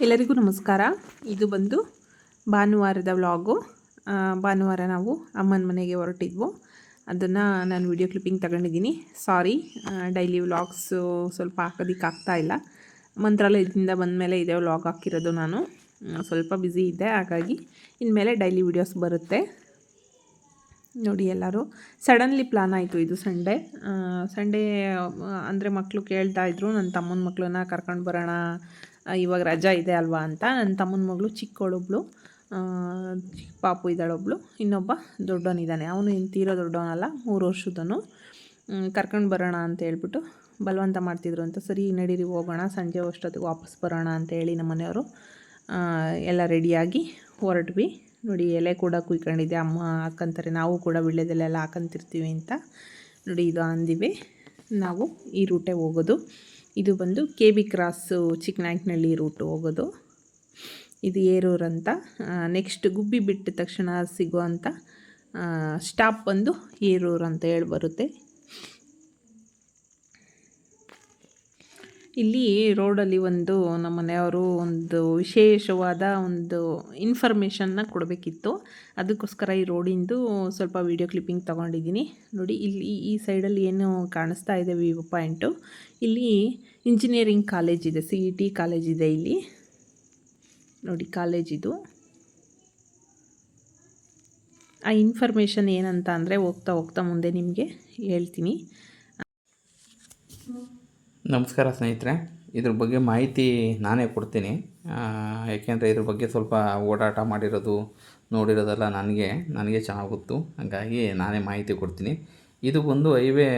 ಎಲ್ಲರಿಗೂ ನಮಸ್ಕಾರ. ಇದು ಬಂದು ಭಾನುವಾರದ ವ್ಲಾಗು. ಭಾನುವಾರ ನಾವು ಅಮ್ಮನ ಮನೆಗೆ ಹೊರಟಿದ್ವು. ಅದನ್ನು ನಾನು ವಿಡಿಯೋ ಕ್ಲಿಪ್ಪಿಂಗ್ ತಗೊಂಡಿದ್ದೀನಿ. ಸಾರಿ ಡೈಲಿ ವ್ಲಾಗ್ಸು ಸ್ವಲ್ಪ ಹಾಕೋದಿಕ್ಕೆ ಆಗ್ತಾ ಇಲ್ಲ. ಮಂತ್ರಾಲಯದಿಂದ ಬಂದಮೇಲೆ ಇದೇ ವ್ಲಾಗ್ ಹಾಕಿರೋದು ನಾನು. ಸ್ವಲ್ಪ ಬ್ಯುಸಿ ಇದ್ದೆ ಹಾಗಾಗಿ ಇನ್ಮೇಲೆ ಡೈಲಿ ವಿಡಿಯೋಸ್ ಬರುತ್ತೆ. ನೋಡಿ ಎಲ್ಲರೂ. ಸಡನ್ಲಿ ಪ್ಲಾನ್ ಆಯಿತು ಇದು ಸಂಡೇ. ಸಂಡೇ ಅಂದರೆ ಮಕ್ಕಳು ಕೇಳ್ತಾ ಇದ್ರು. ನನ್ನ ತಮ್ಮನ ಮಕ್ಕಳನ್ನ ಕರ್ಕೊಂಡು ಬರೋಣ ಇವಾಗ ರಜಾ ಇದೆ ಅಲ್ವಾ ಅಂತ. ನನ್ನ ತಮ್ಮನ ಮಗಳು ಚಿಕ್ಕವಳೊಬ್ಳು ಚಿಕ್ಕ ಪಾಪು ಇದ್ದಾಳೊಬ್ಳು, ಇನ್ನೊಬ್ಬ ದೊಡ್ಡವನಿದ್ದಾನೆ ಅವನು ಇನ್ನು ತೀರೋ ದೊಡ್ಡವನಲ್ಲ, ಮೂರು ವರ್ಷದನು ಕರ್ಕೊಂಡು ಬರೋಣ ಅಂತ ಹೇಳ್ಬಿಟ್ಟು ಬಲವಂತ ಮಾಡ್ತಿದ್ರು ಅಂತ. ಸರಿ, ನಡೀರಿ, ಹೋಗೋಣ. ಸಂಜೆ ಅಷ್ಟೊತ್ತಿಗೆ ವಾಪಸ್ ಬರೋಣ ಅಂತ ಹೇಳಿ ನಮ್ಮ ಮನೆಯವರು ಎಲ್ಲ ರೆಡಿಯಾಗಿ ಹೊರಟ್ವಿ. ನೋಡಿ, ಎಲೆ ಕೂಡ ಕುಯ್ಕೊಂಡಿದ್ದೆ ಅಮ್ಮ ಹಾಕಂತಾರೆ. ನಾವು ಕೂಡ ವಿಳ್ಯದಲ್ಲೆಲ್ಲ ಹಾಕಂತಿರ್ತೀವಿ ಅಂತ. ನೋಡಿ, ಇದು ಅಂದಿವೆ. ನಾವು ಈ ರೂಟೇ ಹೋಗೋದು. ಇದು ಬಂದು K B cross Chikkanayakanahalli route ಹೋಗೋದು. ಇದು ಏರೂರು ಅಂತ. ನೆಕ್ಸ್ಟ್ ಗುಬ್ಬಿ ಬಿಟ್ಟ ತಕ್ಷಣ ಸಿಗುವಂಥ ಸ್ಟಾಪ್ ಬಂದು ಏರೂರು ಅಂತ ಹೇಳಿ ಬರುತ್ತೆ. ಇಲ್ಲಿ ರೋಡಲ್ಲಿ ಒಂದು ನಮ್ಮ ಮನೆಯವರು ಒಂದು ವಿಶೇಷವಾದ ಒಂದು ಇನ್ಫಾರ್ಮೇಷನ್ನ ಕೊಡಬೇಕಿತ್ತು. ಅದಕ್ಕೋಸ್ಕರ ಈ ರೋಡಿಂದು ಸ್ವಲ್ಪ ವೀಡಿಯೋ ಕ್ಲಿಪ್ಪಿಂಗ್ ತೊಗೊಂಡಿದ್ದೀನಿ. ನೋಡಿ, ಇಲ್ಲಿ ಈ ಸೈಡಲ್ಲಿ ಏನು ಕಾಣಿಸ್ತಾ ಇದೆ ವಿವ ಪಾಯಿಂಟು ಇಲ್ಲಿ ಇಂಜಿನಿಯರಿಂಗ್ ಕಾಲೇಜ್ ಇದೆ ಸಿ ಇ ಟಿ ಕಾಲೇಜ್ ಇದೆ ಇಲ್ಲಿ. ನೋಡಿ ಕಾಲೇಜ್ ಇದು. ಆ ಇನ್ಫಾರ್ಮೇಷನ್ ಏನಂತ ಅಂದರೆ ಹೋಗ್ತಾ ಹೋಗ್ತಾ ಮುಂದೆ ನಿಮಗೆ ಹೇಳ್ತೀನಿ. ನಮಸ್ಕಾರ ಸ್ನೇಹಿತರೆ, ಇದ್ರ ಬಗ್ಗೆ ಮಾಹಿತಿ ನಾನೇ ಕೊಡ್ತೀನಿ. ಯಾಕೆಂದರೆ ಇದ್ರ ಬಗ್ಗೆ ಸ್ವಲ್ಪ ಓಡಾಟ ಮಾಡಿರೋದು, ನೋಡಿರೋದೆಲ್ಲ ನನಗೆ ನನಗೆ ಚೆನ್ನಾಗಿ ಗೊತ್ತು ಹಾಗಾಗಿ ನಾನೇ ಮಾಹಿತಿ ಕೊಡ್ತೀನಿ. ಇದು ಬಂದು highway,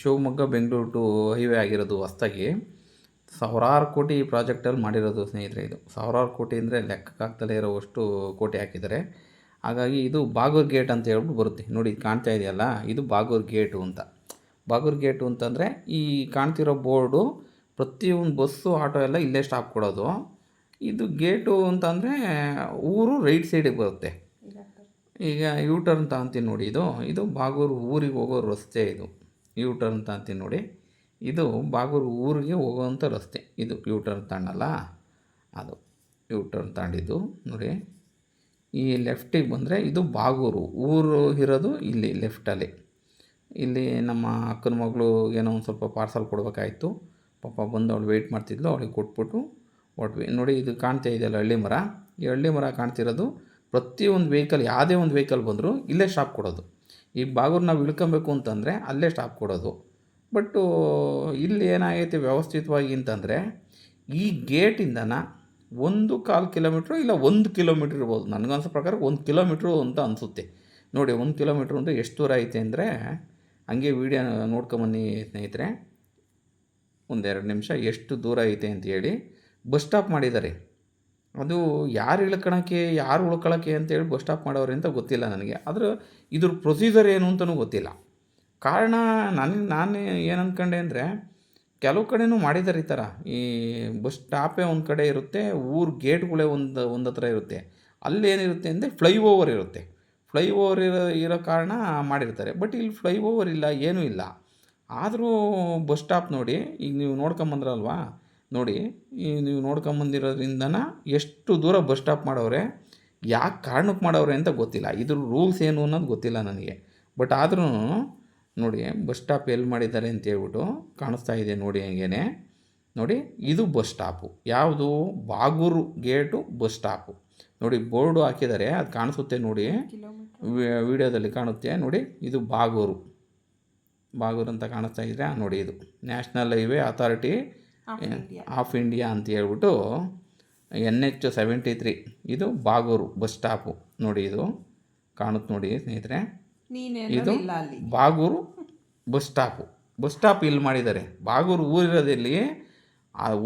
Shivamogga, Bengaluru to highway ಆಗಿರೋದು ಹೊಸ್ದಾಗಿ. ಸಾವಿರಾರು ಕೋಟಿ ಪ್ರಾಜೆಕ್ಟಲ್ಲಿ ಮಾಡಿರೋದು ಸ್ನೇಹಿತರೆ ಇದು. ಸಾವಿರಾರು ಕೋಟಿ ಅಂದರೆ ಲೆಕ್ಕಕ್ಕಾಗ್ದಲೇ ಇರೋವಷ್ಟು ಕೋಟಿ ಹಾಕಿದ್ದಾರೆ. ಹಾಗಾಗಿ ಇದು ಬಾಗೂರ್ ಗೇಟ್ ಅಂತ ಹೇಳ್ಬಿಟ್ಟು ಬರುತ್ತೆ. ನೋಡಿ, ಕಾಣ್ತಾ ಇದೆಯಲ್ಲ, ಇದು ಬಾಗೂರ್ ಗೇಟು ಅಂತ. ಬಾಗೂರ್ ಗೇಟು ಅಂತಂದರೆ ಈ ಕಾಣ್ತಿರೋ ಬೋರ್ಡು ಪ್ರತಿಯೊಂದು ಬಸ್ಸು, ಆಟೋ ಎಲ್ಲ ಇಲ್ಲೇ ಸ್ಟಾಪ್ ಕೊಡೋದು. ಇದು ಗೇಟು ಅಂತಂದರೆ ಊರು ರೈಟ್ ಸೈಡಿಗೆ ಬರುತ್ತೆ. ಈಗ ಯೂ ಟರ್ನ್ ಅಂತೀನಿ ನೋಡಿ ಇದು. ಇದು ಬಾಗೂರು ಊರಿಗೆ ಹೋಗೋ ರಸ್ತೆ ಇದು. ಯೂ ಟರ್ನ್ ತಗೊಂತೀನಿ ನೋಡಿ. ಇದು ಬಾಗೂರು ಊರಿಗೆ ಹೋಗೋವಂಥ ರಸ್ತೆ. ಇದು ಯೂ ಟರ್ನ್ ತಗೊಂಡಲ್ಲ ಅದು ಯೂ ಟರ್ನ್ ತಾಂಡಿದ್ದು ನೋಡಿ. ಈ ಲೆಫ್ಟಿಗೆ ಬಂದರೆ ಇದು ಬಾಗೂರು. ಊರು ಇರೋದು ಇಲ್ಲಿ ಲೆಫ್ಟಲ್ಲಿ ಇಲ್ಲಿ ನಮ್ಮ ಅಕ್ಕನ ಮಗಳು ಏನೋ ಒಂದು ಸ್ವಲ್ಪ ಪಾರ್ಸಲ್ ಕೊಡಬೇಕಾಯ್ತು. ಪಾಪ ಬಂದು ಅವಳು ವೆಯ್ಟ್ ಮಾಡ್ತಿದ್ಲು, ಅವಳಿಗೆ ಕೊಟ್ಬಿಟ್ಟು ಹೊಟ್ವಿ. ನೋಡಿ ಇದು ಕಾಣ್ತಾ ಇದೆಯಲ್ಲ ಹಳ್ಳಿ ಮರ. ಈ ಹಳ್ಳಿ ಮರ ಕಾಣ್ತಿರೋದು ಪ್ರತಿಯೊಂದು ವೆಹಿಕಲ್ ಯಾವುದೇ ಒಂದು ವೆಹಿಕಲ್ ಬಂದರೂ ಇಲ್ಲೇ ಸ್ಟಾಪ್ ಕೊಡೋದು. ಈ ಬಾಗೂರು ನಾವು ಇಳ್ಕೊಬೇಕು ಅಂತಂದರೆ ಅಲ್ಲೇ ಸ್ಟಾಪ್ ಕೊಡೋದು. ಬಟ್ಟು ಇಲ್ಲಿ ಏನಾಗೈತೆ ವ್ಯವಸ್ಥಿತವಾಗಿ ಅಂತಂದರೆ ಈ ಗೇಟಿಂದನ ಒಂದು ಕಾಲು ಕಿಲೋಮೀಟ್ರು ಇಲ್ಲ ಒಂದು ಕಿಲೋಮೀಟ್ರ್ ಇರ್ಬೋದು. ನನಗನ್ಸೋ ಪ್ರಕಾರ ಒಂದು ಕಿಲೋಮೀಟ್ರು ಅಂತ ಅನಿಸುತ್ತೆ. ನೋಡಿ ಒಂದು ಕಿಲೋಮೀಟ್ರ್ ಅಂದರೆ ಎಷ್ಟು ದೂರ ಐತೆ ಅಂದರೆ ಹಂಗೆ ವೀಡಿಯೋ ನೋಡ್ಕೊಂಬನ್ನಿ ಸ್ನೇಹಿತರೆ. ಒಂದೆರಡು ನಿಮಿಷ, ಎಷ್ಟು ದೂರ ಐತೆ ಅಂತ ಹೇಳಿ. ಬಸ್ ಸ್ಟಾಪ್ ಮಾಡಿದ್ದಾರೆ. ಅದು ಯಾರು ಇಳ್ಕೊಳಕ್ಕೆ ಯಾರು ಉಳ್ಕೊಳಕ್ಕೆ ಅಂತೇಳಿ ಬಸ್ ಸ್ಟಾಪ್ ಮಾಡೋರು ಅಂತ ಗೊತ್ತಿಲ್ಲ ನನಗೆ. ಆದ್ರೆ ಇದ್ರ ಪ್ರೊಸೀಜರ್ ಏನು ಅಂತಲೂ ಗೊತ್ತಿಲ್ಲ. ಕಾರಣ ನನಗೆ ನಾನು ಏನು ಅಂದ್ಕೊಂಡೆ ಅಂದರೆ, ಕೆಲವು ಕಡೆನೂ ಮಾಡಿದ್ದಾರೆ ಈ ಥರ ಈ ಬಸ್ ಸ್ಟಾಪೇ ಒಂದು ಕಡೆ ಇರುತ್ತೆ, ಊರು ಗೇಟ್ಗಳೇ ಒಂದು ಒಂದು ಹತ್ರ ಇರುತ್ತೆ. ಅಲ್ಲೇನಿರುತ್ತೆ ಅಂದರೆ ಫ್ಲೈ ಓವರ್ ಇರುತ್ತೆ. ಫ್ಲೈ ಓವರ್ ಇರೋ ಇರೋ ಕಾರಣ ಮಾಡಿರ್ತಾರೆ. ಬಟ್ ಇಲ್ಲಿ ಫ್ಲೈ ಓವರ್ ಇಲ್ಲ, ಏನೂ ಇಲ್ಲ. ಆದರೂ ಬಸ್ ಸ್ಟಾಪ್ ನೋಡಿ, ಈಗ ನೀವು ನೋಡ್ಕೊಂಬಂದ್ರಲ್ವಾ? ನೋಡಿ ಈಗ ನೀವು ನೋಡ್ಕೊಂಬಂದಿರೋದ್ರಿಂದನ ಎಷ್ಟು ದೂರ ಬಸ್ ಸ್ಟಾಪ್ ಮಾಡವ್ರೆ ಯಾಕೆ ಕಾರಣಕ್ಕೆ ಮಾಡವ್ರೆ ಅಂತ ಗೊತ್ತಿಲ್ಲ. ಇದ್ರ ರೂಲ್ಸ್ ಏನು ಅನ್ನೋದು ಗೊತ್ತಿಲ್ಲ ನನಗೆ. ಬಟ್ ಆದ್ರೂ ನೋಡಿ ಬಸ್ ಸ್ಟಾಪ್ ಎಲ್ಲಿ ಮಾಡಿದ್ದಾರೆ ಅಂತ ಹೇಳ್ಬಿಟ್ಟು ಕಾಣಿಸ್ತಾ ಇದೆ ನೋಡಿ ಹಂಗೇನೆ. ನೋಡಿ, ಇದು ಬಸ್ ಸ್ಟಾಪು ಯಾವುದು? ಬಾಗೂರು ಗೇಟು ಬಸ್ ಸ್ಟಾಪು ನೋಡಿ ಬೋರ್ಡು ಹಾಕಿದ್ದಾರೆ ಅದು ಕಾಣಿಸುತ್ತೆ ನೋಡಿ. ವಿಡಿಯೋದಲ್ಲಿ ಕಾಣುತ್ತೆ ನೋಡಿ ಇದು ಬಾಗೂರು. ಬಾಗೂರು ಅಂತ ಕಾಣಿಸ್ತಾ ಇದ್ರೆ ನೋಡಿ ಇದು. National Highway Authority of India. ಅಂತ ಹೇಳ್ಬಿಟ್ಟು ಎನ್ ಎಚ್ ಸೆವೆಂಟಿ ತ್ರೀ ಇದು ಬಾಗೂರು ಬಸ್ ಸ್ಟಾಪು. ನೋಡಿ ಇದು ಕಾಣುತ್ತೆ ನೋಡಿ ಸ್ನೇಹಿತರೆ. ಇದು Bagur bus stop. Bus stop ಇಲ್ಲಿ ಮಾಡಿದ್ದಾರೆ. ಬಾಗೂರು ಊರಿರೋದಲ್ಲಿ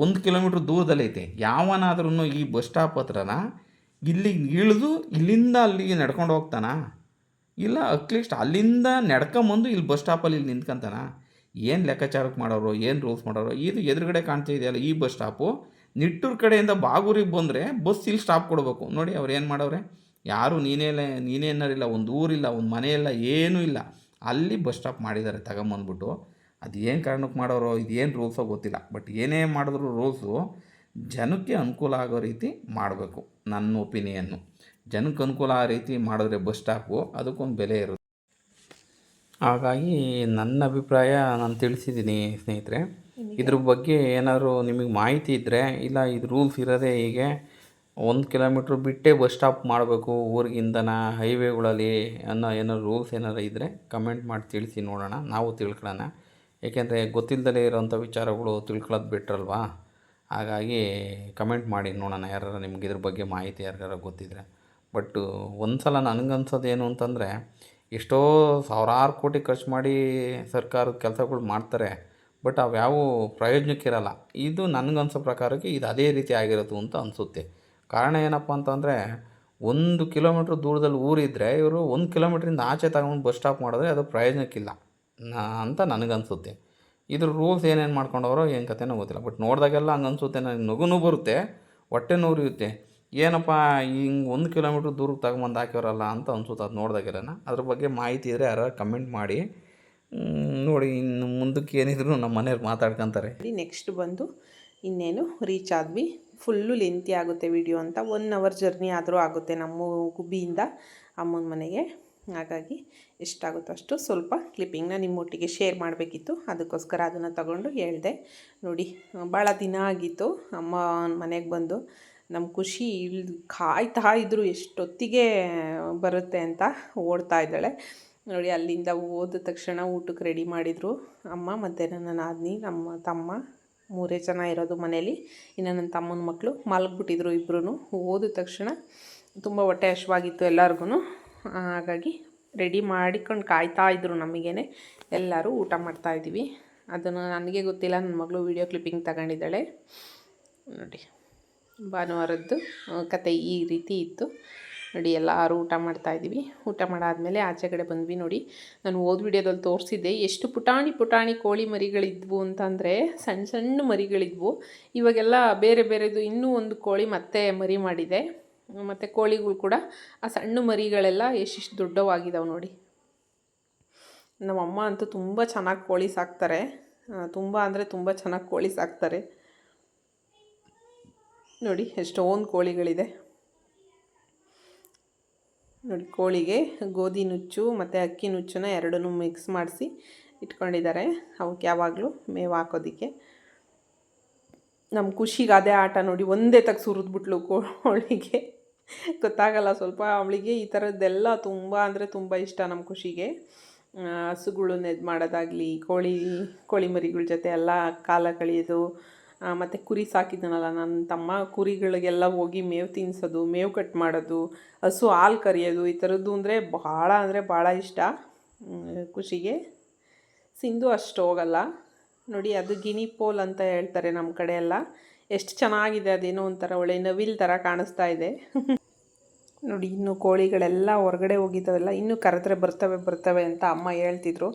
ಒಂದು ಕಿಲೋಮೀಟ್ರ್ ದೂರದಲ್ಲೈತೆ. ಯಾವನಾದ್ರೂ ಈ ಬಸ್ ಸ್ಟಾಪ್ ಹತ್ರನ ಇಲ್ಲಿಗೆ ಇಳಿದು ಇಲ್ಲಿಂದ ಅಲ್ಲಿಗೆ ನಡ್ಕೊಂಡು ಹೋಗ್ತಾನ? ಇಲ್ಲ ಅಟ್ಲೀಸ್ಟ್ ಅಲ್ಲಿಂದ ನಡ್ಕೊಂಬಂದು ಇಲ್ಲಿ ಬಸ್ ಸ್ಟಾಪಲ್ಲಿ ಇಲ್ಲಿ ನಿಂತ್ಕೊಂತಾನ? ಏನು ಲೆಕ್ಕಾಚಾರಕ್ಕೆ ಮಾಡೋರು, ಏನು ರೂಲ್ಸ್ ಮಾಡೋರು? ಇದು ಎದುರುಗಡೆ ಕಾಣ್ತಾ ಇದೆಯಲ್ಲ ಈ ಬಸ್ ಸ್ಟಾಪು ನಿಟ್ಟೂರು ಕಡೆಯಿಂದ ಬಾಗೂರಿಗೆ ಬಂದರೆ ಬಸ್ ಇಲ್ಲಿ ಸ್ಟಾಪ್ ಕೊಡಬೇಕು. ನೋಡಿ, ಅವ್ರು ಏನು ಮಾಡವ್ರೆ? ಯಾರು ನೀನೇ ನೀನೇನಾರಿಲ್ಲ ಒಂದು ಊರಿಲ್ಲ, ಒಂದು ಮನೆಯಿಲ್ಲ ಏನೂ ಇಲ್ಲ. ಅಲ್ಲಿ ಬಸ್ ಸ್ಟಾಪ್ ಮಾಡಿದ್ದಾರೆ, ತಗೊಂಬಂದ್ಬಿಟ್ಟು. ಅದು ಏನು ಕಾರಣಕ್ಕೆ ಮಾಡೋರೋ ಇದು ಏನು ರೂಲ್ಸೋ ಗೊತ್ತಿಲ್ಲ. ಬಟ್ ಏನೇ ಮಾಡಿದ್ರು ರೂಲ್ಸು ಜನಕ್ಕೆ ಅನುಕೂಲ ಆಗೋ ರೀತಿ ಮಾಡಬೇಕು ನನ್ನ ಒಪಿನಿಯನ್ನು. ಜನಕ್ಕೆ ಅನುಕೂಲ ಆ ರೀತಿ ಮಾಡಿದ್ರೆ ಬಸ್ ಸ್ಟಾಪು ಅದಕ್ಕೊಂದು ಬೆಲೆ ಇರುತ್ತೆ. ಹಾಗಾಗಿ ನನ್ನ ಅಭಿಪ್ರಾಯ ನಾನು ತಿಳಿಸಿದ್ದೀನಿ ಸ್ನೇಹಿತರೆ. ಇದ್ರ ಬಗ್ಗೆ ಏನಾದರೂ ನಿಮಗೆ ಮಾಹಿತಿ ಇದ್ದರೆ ಇಲ್ಲ ಇದು ರೂಲ್ಸ್ ಇರೋದೇ ಹೀಗೆ ಒಂದು ಕಿಲೋಮೀಟ್ರ್ ಬಿಟ್ಟೇ ಬಸ್ ಸ್ಟಾಪ್ ಮಾಡಬೇಕು ಊರಿಗಿಂದನ ಹೈವೇಗಳಲ್ಲಿ ಅನ್ನೋ ಏನಾದ್ರು ರೂಲ್ಸ್ ಏನಾರು ಇದ್ದರೆ ಕಮೆಂಟ್ ಮಾಡಿ ತಿಳಿಸಿ ನೋಡೋಣ ನಾವು ತಿಳ್ಕೊಳ್ಳೋಣ. ಏಕೆಂದರೆ ಗೊತ್ತಿಲ್ಲದಲೇ ಇರೋಂಥ ವಿಚಾರಗಳು ತಿಳ್ಕೊಳ್ಳೋದು ಬಿಟ್ರಲ್ವಾ? ಹಾಗಾಗಿ ಕಮೆಂಟ್ ಮಾಡಿ ನೋಡೋಣ ಯಾರು ನಿಮ್ಗೆ ಇದ್ರ ಬಗ್ಗೆ ಮಾಹಿತಿ ಯಾರಿಗಾರ ಗೊತ್ತಿದ್ರೆ. ಬಟ್ ಒಂದು ಸಲ ನನಗನ್ಸೋದು ಏನು ಅಂತಂದರೆ, ಎಷ್ಟೋ ಸಾವಿರಾರು ಕೋಟಿ ಖರ್ಚು ಮಾಡಿ ಸರ್ಕಾರದ ಕೆಲಸಗಳು ಮಾಡ್ತಾರೆ ಬಟ್ ಅವ್ಯಾವು ಪ್ರಯೋಜನಕ್ಕಿರಲ್ಲ. ಇದು ನನಗನ್ಸೋ ಪ್ರಕಾರಕ್ಕೆ ಇದು ಅದೇ ರೀತಿ ಆಗಿರೋದು ಅಂತ ಅನಿಸುತ್ತೆ. ಕಾರಣ ಏನಪ್ಪ ಅಂತಂದರೆ, ಒಂದು ಕಿಲೋಮೀಟ್ರ್ ದೂರದಲ್ಲಿ ಊರಿದ್ದರೆ ಇವರು ಒಂದು ಕಿಲೋಮೀಟ್ರಿಂದ ಆಚೆ ತಗೊಂಡು ಬಸ್ ಸ್ಟಾಪ್ ಮಾಡಿದ್ರೆ ಅದು ಪ್ರಯೋಜನಕ್ಕಿಲ್ಲ ಅಂತ ನನಗನ್ಸುತ್ತೆ. ಇದ್ರ ರೂಲ್ಸ್ ಏನೇನು ಮಾಡ್ಕೊಂಡವ್ರು ಏನು ಕಥೆನೋ ಗೊತ್ತಿಲ್ಲ. ಬಟ್ ನೋಡಿದಾಗೆಲ್ಲ ಹಂಗೆ ಅನಿಸುತ್ತೆ ನನಗೆ ನಗುನೂ ಬರುತ್ತೆ, ಹೊಟ್ಟೆ ಉರಿಯುತ್ತೆ ಏನಪ್ಪ, ಹಿಂಗೆ ಒಂದು ಕಿಲೋಮೀಟ್ರ್ ದೂರಕ್ಕೆ ತಗೊಂಬಂದು ಹಾಕಿರಲ್ಲ ಅಂತ ಅನ್ಸುತ್ತೆ ಅದು ನೋಡಿದಾಗೆಲ್ಲ ಅದ್ರ ಬಗ್ಗೆ ಮಾಹಿತಿ ಇದ್ದರೆ ಯಾರು ಕಮೆಂಟ್ ಮಾಡಿ. ನೋಡಿ, ಇನ್ನು ಮುಂದಕ್ಕೆ ಏನಿದ್ರು ನಮ್ಮ ಮನೆಯವ್ರು ಮಾತಾಡ್ಕೊತಾರೆ. ನೆಕ್ಸ್ಟ್ ಬಂದು ಇನ್ನೇನು ರೀಚ್ ಆದ್ವಿ. ಫುಲ್ಲು ಲೆಂತಿ ಆಗುತ್ತೆ ವಿಡಿಯೋ ಅಂತ. ಒನ್ ಅವರ್ ಜರ್ನಿ ಆದರೂ ಆಗುತ್ತೆ ನಮ್ಮ ಗುಬ್ಬಿಯಿಂದ ಅಮ್ಮನ ಮನೆಗೆ. ಹಾಗಾಗಿ ಎಷ್ಟಾಗುತ್ತೋ ಅಷ್ಟು ಸ್ವಲ್ಪ ಕ್ಲಿಪ್ಪಿಂಗ್ನ ನಿಮ್ಮೊಟ್ಟಿಗೆ ಶೇರ್ ಮಾಡಬೇಕಿತ್ತು. ಅದಕ್ಕೋಸ್ಕರ ಅದನ್ನು ತಗೊಂಡು ಹೇಳಿದೆ. ನೋಡಿ ಭಾಳ ದಿನ ಆಗಿತ್ತು. ಅಮ್ಮ ಮನೆಗೆ ಬಂದು ನಮ್ಮ ಖುಷಿ ಇಳ್ ಕಾಯ್ತಾ ಇದ್ರು ಎಷ್ಟೊತ್ತಿಗೆ ಬರುತ್ತೆ ಅಂತ ಓಡ್ತಾ ಇದ್ದಾಳೆ. ನೋಡಿ, ಅಲ್ಲಿಂದ ಹೋದ ತಕ್ಷಣ ಊಟಕ್ಕೆ ರೆಡಿ ಮಾಡಿದರು. ಅಮ್ಮ ಮತ್ತು ನನ್ನ ನಾದಿನಿ, ನಮ್ಮ ತಮ್ಮ ಮೂರೇ ಜನ ಇರೋದು ಮನೇಲಿ. ಇನ್ನು ನನ್ನ ತಮ್ಮನ ಮಕ್ಕಳು ಮಲಗಿಬಿಟ್ಟಿದ್ರು ಇಬ್ಬರೂ ಓದಿದ ತಕ್ಷಣ ತುಂಬ ಹೊಟ್ಟೆ ಹಶ್ವಾಗಿತ್ತು ಎಲ್ಲರಿಗೂ ಹಾಗಾಗಿ ರೆಡಿ ಮಾಡಿಕೊಂಡು ಕಾಯ್ತಾ ಇದ್ರು ನಮಗೇನೆ. ಎಲ್ಲರೂ ಊಟ ಮಾಡ್ತಾ ಇದ್ದೀವಿ. ಅದನ್ನು ನನಗೆ ಗೊತ್ತಿಲ್ಲ, ನನ್ನ ಮಗಳು ವೀಡಿಯೋ ಕ್ಲಿಪ್ಪಿಂಗ್ ತಗೊಂಡಿದ್ದಾಳೆ. ನೋಡಿ, ಭಾನುವಾರದ್ದು ಕತೆ ಈ ರೀತಿ ಇತ್ತು. ನೋಡಿ, ಎಲ್ಲರೂ ಊಟ ಮಾಡ್ತಾ ಇದ್ದೀವಿ. ಊಟ ಮಾಡಾದಮೇಲೆ ಆಚೆ ಕಡೆ ಬಂದ್ವಿ ನೋಡಿ. ನಾನು ಓದ್ ವಿಡಿಯೋದಲ್ಲಿ ತೋರಿಸಿದ್ದೆ, ಎಷ್ಟು ಪುಟಾಣಿ ಪುಟಾಣಿ ಕೋಳಿ ಮರಿಗಳಿದ್ವು ಅಂತಂದರೆ ಸಣ್ಣ ಸಣ್ಣ ಮರಿಗಳಿದ್ವು. ಇವಾಗೆಲ್ಲ ಬೇರೆ ಬೇರೆದು ಇನ್ನೂ ಒಂದು ಕೋಳಿ ಮತ್ತೆ ಮರಿ ಮಾಡಿದೆ. ಮತ್ತು ಕೋಳಿಗಳು ಕೂಡ ಆ ಸಣ್ಣ ಮರಿಗಳೆಲ್ಲ ಎಷ್ಟಿಷ್ಟು ದೊಡ್ಡವಾಗಿದ್ದಾವೆ ನೋಡಿ. ನಮ್ಮಮ್ಮ ಅಂತೂ ತುಂಬ ಚೆನ್ನಾಗಿ ಕೋಳಿ ಸಾಕ್ತಾರೆ. ತುಂಬ ಅಂದರೆ ತುಂಬ ಚೆನ್ನಾಗಿ ಕೋಳಿ ಸಾಕ್ತಾರೆ. ನೋಡಿ, ಎಷ್ಟೊಂದು ಕೋಳಿಗಳಿದೆ. ನೋಡಿ, ಕೋಳಿಗೆ ಗೋಧಿ ನುಚ್ಚು ಮತ್ತು ಅಕ್ಕಿ ನುಚ್ಚನ್ನ ಎರಡನ್ನೂ ಮಿಕ್ಸ್ ಮಾಡಿಸಿ ಇಟ್ಕೊಂಡಿದ್ದಾರೆ. ಅವಕ್ಕೆ ಯಾವಾಗಲೂ ಮೇವು ಹಾಕೋದಕ್ಕೆ. ನಮ್ಮ ಖುಷಿಗೆ ಅದೇ ಆಟ ನೋಡಿ, ಒಂದೇ ತಗ ಸುರಿದ್ಬಿಟ್ಲು ಕೋಳಿಗೆ. ಗೊತ್ತಾಗಲ್ಲ ಸ್ವಲ್ಪ ಅವಳಿಗೆ ಈ ಥರದ್ದೆಲ್ಲ ತುಂಬ ಅಂದರೆ ತುಂಬ ಇಷ್ಟ ನಮ್ಮ ಖುಷಿಗೆ. ಹಸುಗಳು ನೆದ್ ಮಾಡೋದಾಗಲಿ, ಕೋಳಿ ಕೋಳಿ ಮರಿಗಳ ಜೊತೆ ಎಲ್ಲ ಕಾಲ ಕಳೆಯೋದು ಮತ್ತು ಕುರಿ ಸಾಕಿದ್ದನಲ್ಲ ನನ್ನ ತಮ್ಮ, ಕುರಿಗಳಿಗೆಲ್ಲ ಹೋಗಿ ಮೇವು ತಿನ್ನಿಸೋದು ಮೇವು ಕಟ್ ಮಾಡೋದು, ಹಸು ಹಾಲು ಕರಿಯೋದು, ಈ ಥರದ್ದು ಅಂದರೆ ಭಾಳ ಅಂದರೆ ಭಾಳ ಇಷ್ಟ. ಖುಷಿಗೆ. ಸಿಂಧು ಅಷ್ಟು ಹೋಗಲ್ಲ. ನೋಡಿ, ಅದು ಗಿನಿ ಪೋಲ್ ಅಂತ ಹೇಳ್ತಾರೆ ನಮ್ಮ ಕಡೆ ಎಲ್ಲ. ಎಷ್ಟು ಚೆನ್ನಾಗಿದೆ ಅದೇನೋ ಒಂಥರ ಒಳ್ಳೆ ನವಿಲ್ ಥರ ಕಾಣಿಸ್ತಾ ಇದೆ. ನೋಡಿ, ಇನ್ನು ಕೋಳಿಗಳೆಲ್ಲ ಹೊರಗಡೆ ಹೋಗಿದ್ದಾವೆಲ್ಲ, ಇನ್ನೂ ಕರೆದ್ರೆ ಬರ್ತವೆ ಬರ್ತವೆ ಅಂತ ಅಮ್ಮ ಹೇಳ್ತಿದ್ರು.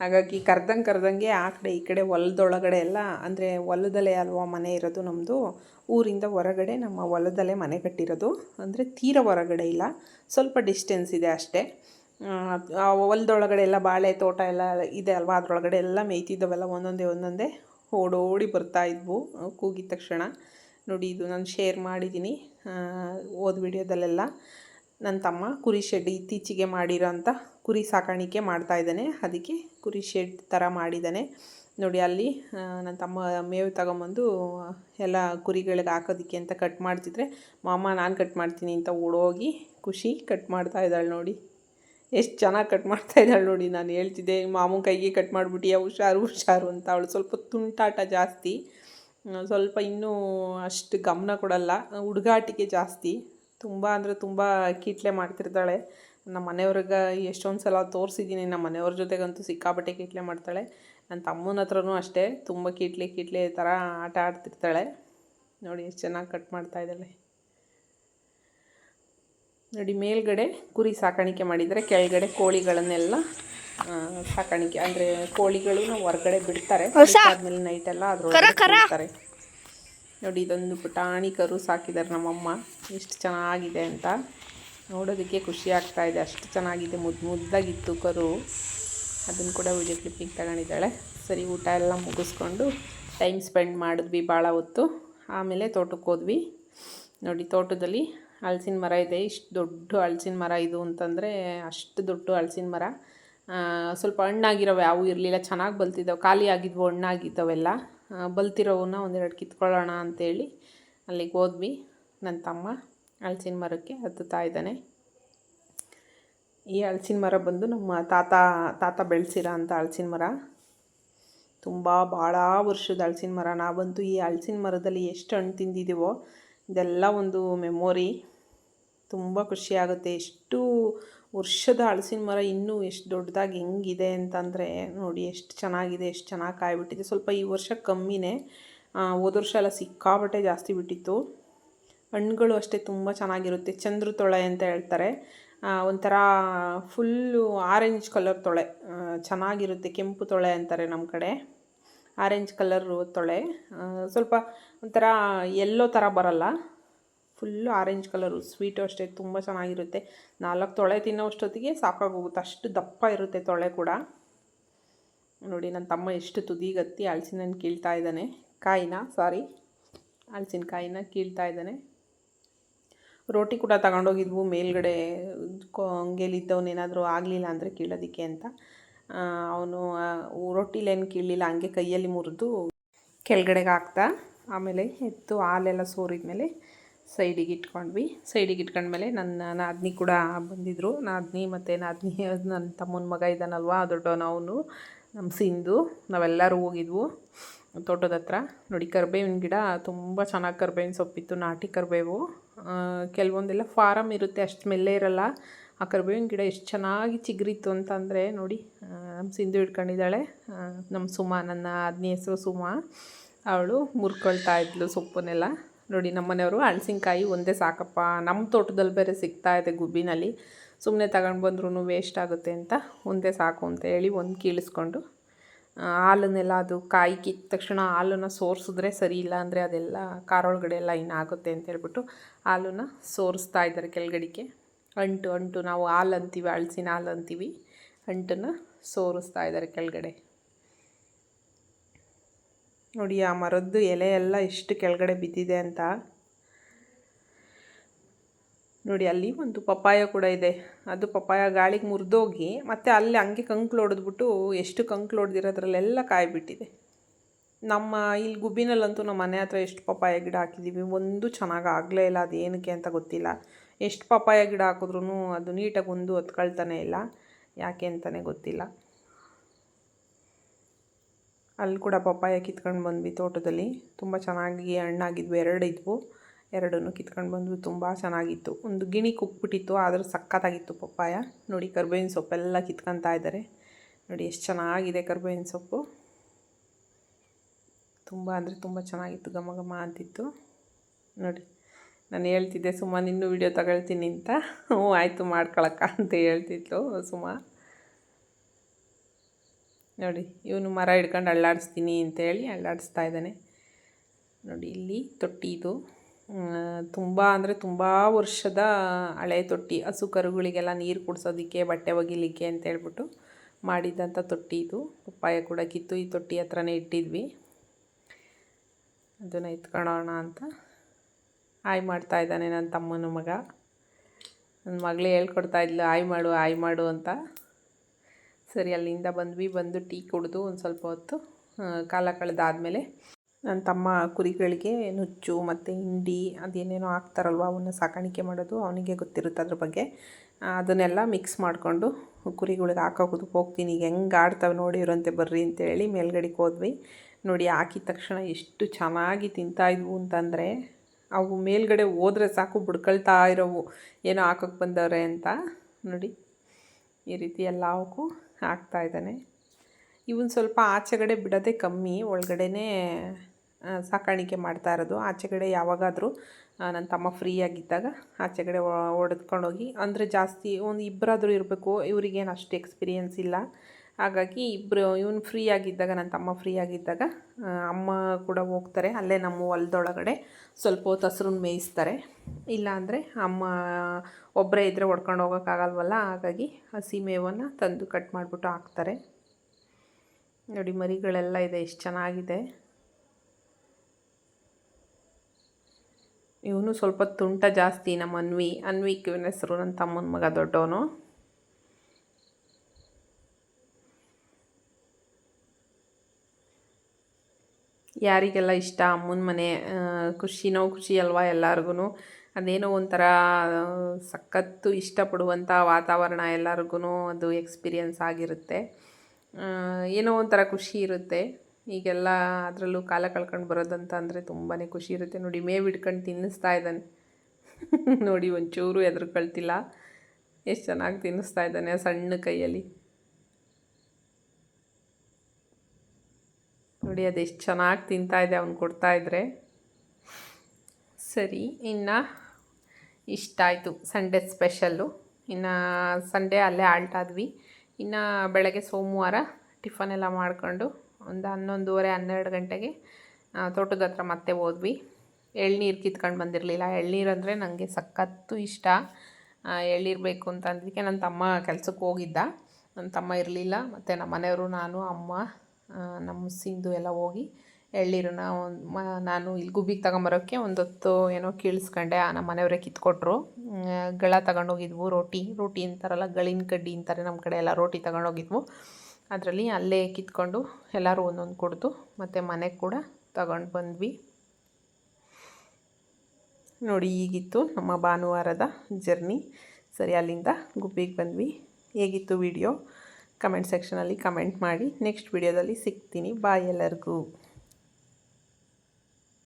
ಹಾಗಾಗಿ ಕರ್ದಂಗೆ ಕರ್ದಂಗೆ ಆ ಕಡೆ ಈ ಕಡೆ ಹೊಲದೊಳಗಡೆ ಎಲ್ಲ, ಅಂದರೆ ಹೊಲದಲ್ಲೇ ಅಲ್ವಾ ಮನೆ ಇರೋದು ನಮ್ಮದು ಊರಿಂದ ಹೊರಗಡೆ ನಮ್ಮ ಹೊಲದಲ್ಲೇ ಮನೆ ಕಟ್ಟಿರೋದು. ಅಂದರೆ ತೀರ ಹೊರಗಡೆ ಇಲ್ಲ, ಸ್ವಲ್ಪ ಡಿಸ್ಟೆನ್ಸ್ ಇದೆ ಅಷ್ಟೇ. ಹೊಲದೊಳಗಡೆ ಎಲ್ಲ ಬಾಳೆ ತೋಟ ಎಲ್ಲ ಇದೆ ಅಲ್ವಾ, ಅದರೊಳಗಡೆ ಎಲ್ಲ ಮೇಯ್ತಿದ್ದವೆಲ್ಲ ಒಂದೊಂದೇ ಒಂದೊಂದೇ. ಓಡೋಡಿ ಬರ್ತಾಯಿದ್ವು ಕೂಗಿದ ತಕ್ಷಣ. ನೋಡಿ, ಇದು ನಾನು ಶೇರ್ ಮಾಡಿದ್ದೀನಿ ಓದ್ ವಿಡಿಯೋದಲ್ಲೆಲ್ಲ. ನನ್ನ ತಮ್ಮ ಕುರಿ ಶೆಡ್ ಇತ್ತೀಚೆಗೆ ಮಾಡಿರೋ ಅಂಥ ಕುರಿ ಸಾಕಾಣಿಕೆ ಮಾಡ್ತಾ ಇದ್ದಾನೆ. ಅದಕ್ಕೆ ಕುರಿ ಶೆಡ್ ಥರ ಮಾಡಿದ್ದಾನೆ. ನೋಡಿ, ಅಲ್ಲಿ ನನ್ನ ತಮ್ಮ ಮೇವು ತಗೊಂಬಂದು, ಎಲ್ಲ ಕುರಿಗಳಿಗೆ ಹಾಕೋದಕ್ಕೆ ಅಂತ ಕಟ್ ಮಾಡ್ತಿದ್ರೆ, ಮಾಮ, ನಾನು ಕಟ್ ಮಾಡ್ತೀನಿ ಅಂತ ಓಡೋಗಿ ಖುಷಿ ಕಟ್ ಮಾಡ್ತಾ ಇದ್ದಾಳೆ ನೋಡಿ. ಎಷ್ಟು ಚೆನ್ನಾಗಿ ಕಟ್ ಮಾಡ್ತಾ ಇದ್ದಾಳೆ ನೋಡಿ, ನಾನು ಹೇಳ್ತಿದ್ದೆ, ಮಾಮೂನ್ ಕೈಗೆ ಕಟ್ ಮಾಡಿಬಿಟ್ಟಿಯ ಹುಷಾರು ಹುಷಾರು ಅಂತ ಅವಳು ಸ್ವಲ್ಪ ತುಂಟಾಟ ಜಾಸ್ತಿ. ಸ್ವಲ್ಪ ಇನ್ನೂ ಅಷ್ಟು ಗಮನ ಕೊಡಲ್ಲ, ಹುಡುಗಾಟಿಕೆ ಜಾಸ್ತಿ. ತುಂಬ ಅಂದರೆ ತುಂಬ ಕೀಟ್ಲೆ ಮಾಡ್ತಿರ್ತಾಳೆ. ನಮ್ಮ ಮನೆಯವ್ರಿಗೆ ಎಷ್ಟೊಂದು ಸಲ ತೋರಿಸಿದ್ದೀನಿ ನಮ್ಮ ಮನೆಯವ್ರ ಜೊತೆಗಂತೂ ಸಿಕ್ಕಾಪಟ್ಟೆ ಕೀಟ್ಲೆ ಮಾಡ್ತಾಳೆ. ನನ್ನ ತಮ್ಮನ ಹತ್ರನೂ ಅಷ್ಟೇ, ತುಂಬ ಕೀಟ್ಲೆ ಕೀಟ್ಲೆ ಥರ ಆಟ ಆಡ್ತಿರ್ತಾಳೆ. ನೋಡಿ, ಎಷ್ಟು ಚೆನ್ನಾಗಿ ಕಟ್ ಮಾಡ್ತಾ ಇದ್ದಾಳೆ. ನೋಡಿ ಮೇಲ್ಗಡೆ ಕುರಿ ಸಾಕಾಣಿಕೆ ಮಾಡಿದರೆ ಕೆಳಗಡೆ ಕೋಳಿಗಳನ್ನೆಲ್ಲ ಸಾಕಾಣಿಕೆ ಅಂದರೆ ಕೋಳಿಗಳನ್ನ ಹೊರಗಡೆ ಬಿಡ್ತಾರೆ. ಆದಮೇಲೆ ನೈಟೆಲ್ಲ ಅದರೊಳಗೆ ಬಿಡ್ತಾರೆ ನೋಡಿ ಇದೊಂದು ಪುಟಾಣಿ ಕರು ಸಾಕಿದ್ದಾರೆ ನಮ್ಮಮ್ಮ. ಎಷ್ಟು ಚೆನ್ನಾಗಿದೆ ಅಂತ. ನೋಡೋದಕ್ಕೆ ಖುಷಿ ಆಗ್ತಾ ಇದೆ. ಅಷ್ಟು ಚೆನ್ನಾಗಿದೆ. ಮುದ್ದು ಮುದ್ದಾಗಿತ್ತು ಕರು. ಅದನ್ನು ಕೂಡ ವಿಡಿಯೋ ಕ್ಲಿಪ್ಪಿಂಗ್ ತಗೊಂಡಿದ್ದಾಳೆ. ಸರಿ ಊಟ ಎಲ್ಲ ಮುಗಿಸ್ಕೊಂಡು ಟೈಮ್ ಸ್ಪೆಂಡ್ ಮಾಡಿದ್ವಿ ಭಾಳ ಹೊತ್ತು. ಆಮೇಲೆ ತೋಟಕ್ಕೆ ಹೋದ್ವಿ. ನೋಡಿ ತೋಟದಲ್ಲಿ ಹಲಸಿನ ಮರ ಇದೆ. ಇಷ್ಟು ದೊಡ್ಡ ಹಲಸಿನ ಮರ ಇದು ಅಂತಂದರೆ ಅಷ್ಟು ದೊಡ್ಡ ಹಲಸಿನ ಮರ. ಸ್ವಲ್ಪ ಹಣ್ಣಾಗಿರೋವು, ಯಾವೂ ಇರಲಿಲ್ಲ. ಚೆನ್ನಾಗಿ ಬಲ್ತಿದ್ದಾವೆ. ಖಾಲಿ ಆಗಿದ್ವು ಹಣ್ಣಾಗಿದ್ದವೆಲ್ಲ ಬಲ್ತಿರೋವನ್ನ ಒಂದೆರಡು ಕಿತ್ಕೊಳ್ಳೋಣ ಅಂತೇಳಿ ಅಲ್ಲಿಗೆ ಹೋದ್ವಿ. ನನ್ನ ತಮ್ಮ ಹಲಸಿನ ಮರಕ್ಕೆ ಹತ್ತುತ್ತಾ ಇದ್ದಾನೆ. ಈ ಹಲಸಿನ ಮರ ಬಂದು ನಮ್ಮ ತಾತ ತಾತ ಬೆಳೆಸಿರೋ ಅಂಥ ಹಲಸಿನ ಮರ. ತುಂಬ ಭಾಳ ವರ್ಷದ ಹಲಸಿನ ಮರ. ನಾವಂತೂ ಈ ಹಲಸಿನ ಮರದಲ್ಲಿ ಎಷ್ಟು ಹಣ್ಣು ತಿಂದಿದ್ದೀವೋ ಇದೆಲ್ಲ ಒಂದು ಮೆಮೊರಿ. ತುಂಬ ಖುಷಿಯಾಗುತ್ತೆ ಎಷ್ಟು ವರ್ಷದ ಹಲಸಿನ ಮರ ಇನ್ನೂ ಎಷ್ಟು ದೊಡ್ಡದಾಗಿ ಹೆಂಗಿದೆ ಅಂತಂದರೆ ನೋಡಿ ಎಷ್ಟು ಚೆನ್ನಾಗಿದೆ, ಎಷ್ಟು ಚೆನ್ನಾಗಿ ಕಾಯಿಬಿಟ್ಟಿದೆ. ಸ್ವಲ್ಪ ಈ ವರ್ಷ ಕಮ್ಮಿನೇ. ಹೋದ ವರ್ಷ ಎಲ್ಲ ಸಿಕ್ಕಾಬಟ್ಟೆ ಜಾಸ್ತಿ ಬಿಟ್ಟಿತ್ತು. ಹಣ್ಣುಗಳು ಅಷ್ಟೇ ತುಂಬ ಚೆನ್ನಾಗಿರುತ್ತೆ. ಚಂದ್ರ ತೊಳೆ ಅಂತ ಹೇಳ್ತಾರೆ. ಒಂಥರ ಫುಲ್ಲು ಆರೆಂಜ್ ಕಲರ್ ತೊಳೆ. ಚೆನ್ನಾಗಿರುತ್ತೆ. ಕೆಂಪು ತೊಳೆ ಅಂತಾರೆ ನಮ್ಮ ಕಡೆ. ಆರೆಂಜ್ ಕಲರು ತೊಳೆ. ಸ್ವಲ್ಪ ಒಂಥರ ಎಲ್ಲೋ ಥರ ಬರಲ್ಲ. ಫುಲ್ಲು ಆರೆಂಜ್ ಕಲರು, ಸ್ವೀಟು ಅಷ್ಟೇ, ತುಂಬ ಚೆನ್ನಾಗಿರುತ್ತೆ. ನಾಲ್ಕು ತೊಳೆ ತಿನ್ನೋ ಅಷ್ಟೊತ್ತಿಗೆ ಸಾಕಾಗೋಗುತ್ತೆ. ಅಷ್ಟು ದಪ್ಪ ಇರುತ್ತೆ ತೊಳೆ ಕೂಡ. ನೋಡಿ ನನ್ನ ತಮ್ಮ ಎಷ್ಟು ತುದಿಗತ್ತಿ ಹಲಸಿನ ಹಣ್ಣು ಕೀಳ್ತಾ ಇದ್ದಾನೆ. ಕಾಯಿನ, ಸಾರಿ ಹಲಸಿನಕಾಯಿನ ಕೀಳ್ತಾ ಇದ್ದಾನೆ. ರೋಟಿ ಕೂಡ ತಗೊಂಡೋಗಿದ್ವು ಮೇಲ್ಗಡೆ. ಅಂಗೇಲಿದ್ದವನೇನಾದರೂ ಆಗಲಿಲ್ಲ ಅಂದರೆ ಕೀಳೋದಕ್ಕೆ ಅಂತ. ಅವನು ರೊಟ್ಟಿಲೇನು ಕೀಳಲಿಲ್ಲ, ಹಂಗೆ ಕೈಯಲ್ಲಿ ಮುರಿದು ಕೆಳಗಡೆಗೆ ಹಾಕ್ತಾ, ಆಮೇಲೆ ಎತ್ತು ಹಾಲೆಲ್ಲ ಸೋರಿದ್ಮೇಲೆ ಸೈಡಿಗೆ ಇಟ್ಕೊಂಡ್ವಿ. ಸೈಡಿಗೆ ಇಟ್ಕೊಂಡ್ಮೇಲೆ ನನ್ನ ನಾದಿನಿ ಕೂಡ ಬಂದಿದ್ದರು ನಾದಿನಿ ಮತ್ತು ನಾದಿನಿ ನನ್ನ ತಮ್ಮನ ಮಗ ಇದ್ದಾನಲ್ವಾ ದೊಡ್ಡವನು ಅವನು, ನಮ್ಮ ಸಿಂಧು. ನಾವೆಲ್ಲರೂ ಹೋಗಿದ್ವು ತೋಟದ ಹತ್ರ. ನೋಡಿ, ಕರ್ಬೇವಿನ ಗಿಡ ತುಂಬ ಚೆನ್ನಾಗಿ ಕರ್ಬೇವಿನ ಸೊಪ್ಪಿತ್ತು, ನಾಟಿ ಕರ್ಬೇವು. ಕೆಲವೊಂದೆಲ್ಲ ಫಾರಮ್ ಇರುತ್ತೆ, ಅಷ್ಟು ಮೆಲ್ಲೇ ಇರಲ್ಲ. ಆ ಕರ್ಬೇವಿನ ಗಿಡ ಎಷ್ಟು ಚೆನ್ನಾಗಿ ಚಿಗುರಿತ್ತು ಅಂತಂದರೆ ನೋಡಿ ನಮ್ಮ ಸಿಂಧು ಇಟ್ಕೊಂಡಿದ್ದಾಳೆ. ನಮ್ಮ ಸುಮಾ, ನನ್ನ ಅದ್ನೇ ಹೆಸರು ಸುಮಾ. ಅವಳು ಮುರ್ಕೊಳ್ತಾ ಇದ್ಲು ಸೊಪ್ಪನ್ನೆಲ್ಲ. ನೋಡಿ ನಮ್ಮನೆಯವರು ಹಣ್ಸಿನ್ಕಾಯಿ ಒಂದೇ ಸಾಕಪ್ಪ. ನಮ್ಮ ತೋಟದಲ್ಲಿ ಬೇರೆ ಸಿಗ್ತಾ ಇದೆ ಗುಬ್ಬಿನಲ್ಲಿ. ಸುಮ್ಮನೆ ತಗೊಂಡು ಬಂದ್ರೂ ವೇಸ್ಟ್ ಆಗುತ್ತೆ ಅಂತ ಒಂದೇ ಸಾಕು ಅಂತ ಹೇಳಿ ಒಂದು ಕೀಳಿಸ್ಕೊಂಡು ಹಾಲನ್ನೆಲ್ಲ ಅದು ಕಾಯಿ ಕಿತ್ತ ತಕ್ಷಣ ಹಾಲನ್ನು ಸೋರಿಸಿದ್ರೆ ಸರಿ ಇಲ್ಲ ಅಂದರೆ ಅದೆಲ್ಲ, ಕಾರೊಳಗಡೆ ಎಲ್ಲ ಇನ್ನಾಗುತ್ತೆ ಅಂತ ಹೇಳ್ಬಿಟ್ಟು ಹಾಲನ್ನು ಸೋರಿಸ್ತಾ ಇದ್ದಾರೆ ಕೆಳಗಡಿಕೆ. ಅಂಟು ಅಂಟು. ನಾವು ಹಾಲು ಅಂತೀವಿ ಅಳಸಿನ ಹಾಲು ಅಂತೀವಿ ಅಂಟನ್ನು ಸೋರಿಸ್ತಾ ಇದ್ದಾರೆ ಕೆಳಗಡೆ. ನೋಡಿ, ಆ ಮರದ್ದು ಎಲೆ ಎಲ್ಲ ಎಷ್ಟು ಕೆಳಗಡೆ ಬಿದ್ದಿದೆ ಅಂತ. ನೋಡಿ, ಅಲ್ಲಿ ಒಂದು ಪಪ್ಪಾಯ ಕೂಡ ಇದೆ. ಅದು ಪಪ್ಪಾಯ ಗಾಳಿಗೆ ಮುರಿದೋಗಿ, ಮತ್ತೆ ಅಲ್ಲಿ ಹಂಗೆ ಕಂಕ್ಳು ಹೊಡೆದ್ಬಿಟ್ಟು ಎಷ್ಟು ಕಂಕ್ಳು ಹೊಡೆದಿರೋದ್ರಲ್ಲೆಲ್ಲ ಕಾಯಿಬಿಟ್ಟಿದೆ. ನಮ್ಮ ಇಲ್ಲಿ ಗುಬ್ಬಿನಲ್ಲಂತೂ ನಮ್ಮ ಮನೆ ಹತ್ರ ಎಷ್ಟು ಪಪ್ಪಾಯ ಗಿಡ ಹಾಕಿದ್ದೀವಿ. ಒಂದು ಚೆನ್ನಾಗಿ ಆಗಲೇ ಇಲ್ಲ, ಅದೇನಕ್ಕೆ ಅಂತ ಗೊತ್ತಿಲ್ಲ. ಎಷ್ಟು ಪಪ್ಪಾಯ ಗಿಡ ಹಾಕಿದ್ರೂ ಅದು ನೀಟಾಗಿ ಒಂದು ಹೊತ್ಕೊಳ್ತಾನೆ ಇಲ್ಲ. ಯಾಕೆ ಅಂತಲೇ ಗೊತ್ತಿಲ್ಲ. ಅಲ್ಲಿ ಕೂಡ ಪಪ್ಪಾಯ ಕಿತ್ಕೊಂಡು ಬಂದ್ವಿ ತೋಟದಲ್ಲಿ. ತುಂಬ ಚೆನ್ನಾಗಿ ಹಣ್ಣಾಗಿದ್ವು. ಎರಡು ಇದ್ವು. ಎರಡನ್ನೂ ಕಿತ್ಕೊಂಡು ಬಂದ್ವಿ. ತುಂಬ ಚೆನ್ನಾಗಿತ್ತು. ಒಂದು ಗಿಣಿ ಕುಕ್ಬಿಟ್ಟಿತ್ತು, ಆದರೂ ಸಖತ್ತಾಗಿತ್ತು ಪಪ್ಪಾಯ. ನೋಡಿ, ಕರ್ಬೇವಿನ ಸೊಪ್ಪೆಲ್ಲ ಕಿತ್ಕೊತಾ ಇದ್ದಾರೆ. ನೋಡಿ, ಎಷ್ಟು ಚೆನ್ನಾಗಿದೆ ಕರ್ಬೇವಿನ ಸೊಪ್ಪು. ತುಂಬ ಅಂದರೆ ತುಂಬ ಚೆನ್ನಾಗಿತ್ತು. ಘಮ ಘಮ ಅಂತಿತ್ತು. ನೋಡಿ. ನಾನು ಹೇಳ್ತಿದ್ದೆ ಸುಮ್ಮ ನಿನ್ನೂ ವಿಡಿಯೋ ತಗೊಳ್ತೀನಿ ಅಂತ. ಹ್ಞೂ, ಆಯಿತು, ಮಾಡ್ಕೊಳಕ್ಕ ಅಂತ ಹೇಳ್ತಿದ್ಲು ಸುಮಾ. ನೋಡಿ, ಇವನು ಮರ ಹಿಡ್ಕೊಂಡು ಅಳ್ಳಾಡಿಸ್ತೀನಿ ಅಂತೇಳಿ ಅಳ್ಳಾಡಿಸ್ತಾ ಇದ್ದಾನೆ. ನೋಡಿ, ಇಲ್ಲಿ ತೊಟ್ಟಿ ಇದು. ತುಂಬ ಅಂದರೆ ತುಂಬ ವರ್ಷದ ಹಳೆ ತೊಟ್ಟಿ. ಹಸು ಕರುಗಳಿಗೆಲ್ಲ ನೀರು ಕುಡಿಸೋದಕ್ಕೆ, ಬಟ್ಟೆ ಒಗಿಲಿಕ್ಕೆ ಅಂತ ಹೇಳ್ಬಿಟ್ಟು ಮಾಡಿದ್ದಂಥ ತೊಟ್ಟಿ ಇದು. ಪಪ್ಪಾಯ ಕೂಡ ಕಿತ್ತು, ಈ ತೊಟ್ಟಿ ಹತ್ರನೇ ಇಟ್ಟಿದ್ವಿ. ಅದನ್ನು ಎತ್ಕೊಳ್ಳೋಣ ಅಂತ. ಆಯ್ ಮಾಡ್ತಾ ಇದ್ದಾನೆ ನನ್ನ ತಮ್ಮನ ಮಗ. ನನ್ನ ಮಗಳೇ ಹೇಳ್ಕೊಡ್ತಾ ಇದ್ಲು ಆಯ್ ಮಾಡು ಆಯ್ ಮಾಡು ಅಂತ. ಸರಿ, ಅಲ್ಲಿಂದ ಬಂದ್ವಿ. ಬಂದು ಟೀ ಕುಡಿದು ಒಂದು ಸ್ವಲ್ಪ ಹೊತ್ತು ಕಾಲ ಕಳೆದಾದಮೇಲೆ ನನ್ನ ತಮ್ಮ ಕುರಿಗಳಿಗೆ ನುಚ್ಚು ಮತ್ತು ಹಿಂಡಿ ಅದೇನೇನೋ ಹಾಕ್ತಾರಲ್ವ, ಅವನ್ನ ಸಾಕಾಣಿಕೆ ಮಾಡೋದು ಅವನಿಗೆ ಗೊತ್ತಿರುತ್ತೆ ಅದ್ರ ಬಗ್ಗೆ. ಅದನ್ನೆಲ್ಲ ಮಿಕ್ಸ್ ಮಾಡಿಕೊಂಡು ಕುರಿಗಳಿಗೆ ಹಾಕೋಕೋದು ಹೋಗ್ತೀನಿ, ಈಗ ಹೆಂಗೆ ಆಡ್ತವೆ ನೋಡಿರಂತೆ ಬರ್ರಿ ಅಂತೇಳಿ ಮೇಲ್ಗಡೆಗೆ ಹೋದ್ವಿ. ನೋಡಿ, ಹಾಕಿದ ತಕ್ಷಣ ಎಷ್ಟು ಚೆನ್ನಾಗಿ ತಿಂತಾಯಿದ್ವು ಅಂತಂದರೆ ಅವು ಮೇಲ್ಗಡೆ ಹೋದರೆ ಸಾಕು ಬುಡ್ಕೊಳ್ತಾ ಇರೋವು. ಏನೋ ಹಾಕೋಕ್ಕೆ ಬಂದವ್ರೆ ಅಂತ. ನೋಡಿ, ಈ ರೀತಿ ಎಲ್ಲವಕ್ಕೂ ಹಾಕ್ತಾ ಇದ್ದಾನೆ. ಇವನ್ ಸ್ವಲ್ಪ ಆಚೆಗಡೆ ಬಿಡೋದೇ ಕಮ್ಮಿ. ಒಳಗಡೆನೇ ಸಾಕಾಣಿಕೆ ಮಾಡ್ತಾ ಇರೋದು. ಆಚೆಗಡೆ ಯಾವಾಗಾದರೂ ನನ್ನ ತಮ್ಮ ಫ್ರೀ ಆಗಿದ್ದಾಗ ಆಚೆಗಡೆ ಹೊಡೆದ್ಕೊಂಡೋಗಿ ಅಂದರೆ ಜಾಸ್ತಿ ಒಂದು ಇಬ್ಬರಾದರೂ ಇರಬೇಕು. ಇವರಿಗೇನು ಅಷ್ಟು ಎಕ್ಸ್ಪೀರಿಯೆನ್ಸ್ ಇಲ್ಲ. ಹಾಗಾಗಿ ಇಬ್ಬರು ಇವನು ಫ್ರೀ ಆಗಿದ್ದಾಗ ನನ್ನ ತಮ್ಮ ಫ್ರೀ ಆಗಿದ್ದಾಗ ಅಮ್ಮ ಕೂಡ ಹೋಗ್ತಾರೆ. ಅಲ್ಲೇ ನಮ್ಮ ಹೊಲದೊಳಗಡೆ ಸ್ವಲ್ಪ ಹೊತ್ತು ಹಸ್ರನ್ನ ಮೇಯಿಸ್ತಾರೆ. ಇಲ್ಲಾಂದರೆ ಅಮ್ಮ ಒಬ್ಬರೇ ಇದ್ದರೆ ಹೊಡ್ಕೊಂಡು ಹೋಗೋಕ್ಕಾಗಲ್ವಲ್ಲ ಹಾಗಾಗಿ ಹಸಿ ಮೇವನ್ನು ತಂದು ಕಟ್ ಮಾಡಿಬಿಟ್ಟು ಹಾಕ್ತಾರೆ. ನೋಡಿ, ಮರಿಗಳೆಲ್ಲ ಇದೆ. ಎಷ್ಟು ಚೆನ್ನಾಗಿದೆ. ಇವನು ಸ್ವಲ್ಪ ತುಂಟ ಜಾಸ್ತಿ ನಮ್ಮ ಅನ್ವಿ. ಅನ್ವಿಕ್ ಹೆಸರು ನನ್ನ ತಮ್ಮನ ಮಗ ದೊಡ್ಡವನು. ಯಾರಿಗೆಲ್ಲ ಇಷ್ಟ, ಅಮ್ಮನ ಮನೆ ಖುಷಿನೋ, ಖುಷಿ ಅಲ್ವಾ ಎಲ್ಲರಿಗೂ ಅದೇನೋ ಒಂಥರ ಸಖತ್ತು ಇಷ್ಟಪಡುವಂಥ ವಾತಾವರಣ ಎಲ್ಲರಿಗೂ ಅದು ಎಕ್ಸ್ಪೀರಿಯನ್ಸ್ ಆಗಿರುತ್ತೆ. ಏನೋ ಒಂಥರ ಖುಷಿ ಇರುತ್ತೆ. ಈಗೆಲ್ಲ ಅದರಲ್ಲೂ ಕಾಲ ಕಳ್ಕೊಂಡು ಬರೋದಂತ ಅಂದರೆ ತುಂಬಾ ಖುಷಿ ಇರುತ್ತೆ. ನೋಡಿ, ಮೇವು ಹಿಡ್ಕೊಂಡು ತಿನ್ನಿಸ್ತಾ ಇದ್ದಾನೆ. ನೋಡಿ, ಒಂಚೂರು ಎದುರುಕೊಳ್ತಿಲ್ಲ ಎಷ್ಟು ಚೆನ್ನಾಗಿ ತಿನ್ನಿಸ್ತಾ ಇದ್ದಾನೆ ಸಣ್ಣ ಕೈಯಲ್ಲಿ. ನೋಡಿ ಅದೆಷ್ಟು ಚೆನ್ನಾಗಿ ತಿಂತಾ ಇದೆ ಅವ್ನು ಕೊಡ್ತಾಯಿದ್ರೆ ಸರಿ, ಇನ್ನು ಇಷ್ಟ ಆಯಿತು ಸಂಡೇ ಸ್ಪೆಷಲ್ಲು. ಇನ್ನು ಸಂಡೇ ಅಲ್ಲೇ ಆಲ್ಟಾದ್ವಿ ಇನ್ನು ಬೆಳಗ್ಗೆ ಸೋಮವಾರ ಟಿಫನ್ ಎಲ್ಲ ಮಾಡಿಕೊಂಡು ಒಂದು ಹನ್ನೊಂದುವರೆ, ಹನ್ನೆರಡು ಗಂಟೆಗೆ ತೋಟದ ಹತ್ರ ಮತ್ತೆ ಹೋದ್ವಿ. ಎಳ್ನೀರು ಕಿತ್ಕೊಂಡು ಬಂದಿರಲಿಲ್ಲ. ಎಳ್ನೀರು ಅಂದರೆ ನನಗೆ ಸಖತ್ತು ಇಷ್ಟ. ಎಳ್ನೀರು ಬೇಕು ಅಂತ ಅಂದಕ್ಕೆ ನನ್ನ ತಮ್ಮ ಕೆಲಸಕ್ಕೆ ಹೋಗಿದ್ದ. ನನ್ನ ತಮ್ಮ ಇರಲಿಲ್ಲ, ಮತ್ತು ನಮ್ಮ ಮನೆಯವರು ನಾನು, ಅಮ್ಮ ನಮ್ಮ ಸಿಂಧು ಎಲ್ಲ ಹೋಗಿ ಎಳ್ನೀರನ್ನ ಒಂದು ನಾನು ಇಲ್ಲಿ ಗುಬ್ಬಿಗೆ ತಗೊಂಬರೋಕ್ಕೆ ಒಂದೊತ್ತು ಏನೋ ಕೀಳಿಸ್ಕೊಂಡೆ. ಆ, ನಮ್ಮ ಮನೆಯವರೇ ಕಿತ್ಕೊಟ್ರು. ಗಳ ತಗೊಂಡೋಗಿದ್ವು, ರೋಟಿ. ರೋಟಿ ಅಂತಾರಲ್ಲ, ಗಳಿನ ಕಡ್ಡಿ ಅಂತಾರೆ ನಮ್ಮ ಕಡೆ ಎಲ್ಲ ರೋಟಿ ತಗೊಂಡೋಗಿದ್ವು. ಅದರಲ್ಲಿ ಅಲ್ಲೇ ಕಿತ್ಕೊಂಡು ಎಲ್ಲರೂ ಒಂದೊಂದು ಕೊಡ್ತು ಮತ್ತು ಮನೆಗೆ ಕೂಡ ತಗೊಂಡು ಬಂದ್ವಿ. ನೋಡಿ, ಈಗಿತ್ತು ನಮ್ಮ ಭಾನುವಾರದ ಜರ್ನಿ. ಸರಿ, ಅಲ್ಲಿಂದ ಗುಬ್ಬಿಗೆ ಬಂದ್ವಿ. ಹೇಗಿತ್ತು ವಿಡಿಯೋ? ಕಮೆಂಟ್ ಸೆಕ್ಷನಲ್ಲಿ ಕಮೆಂಟ್ ಮಾಡಿ ನೆಕ್ಸ್ಟ್ ವಿಡಿಯೋದಲ್ಲಿ ಸಿಗ್ತೀನಿ. ಬಾಯ್ ಎಲ್ಲರಿಗೂ.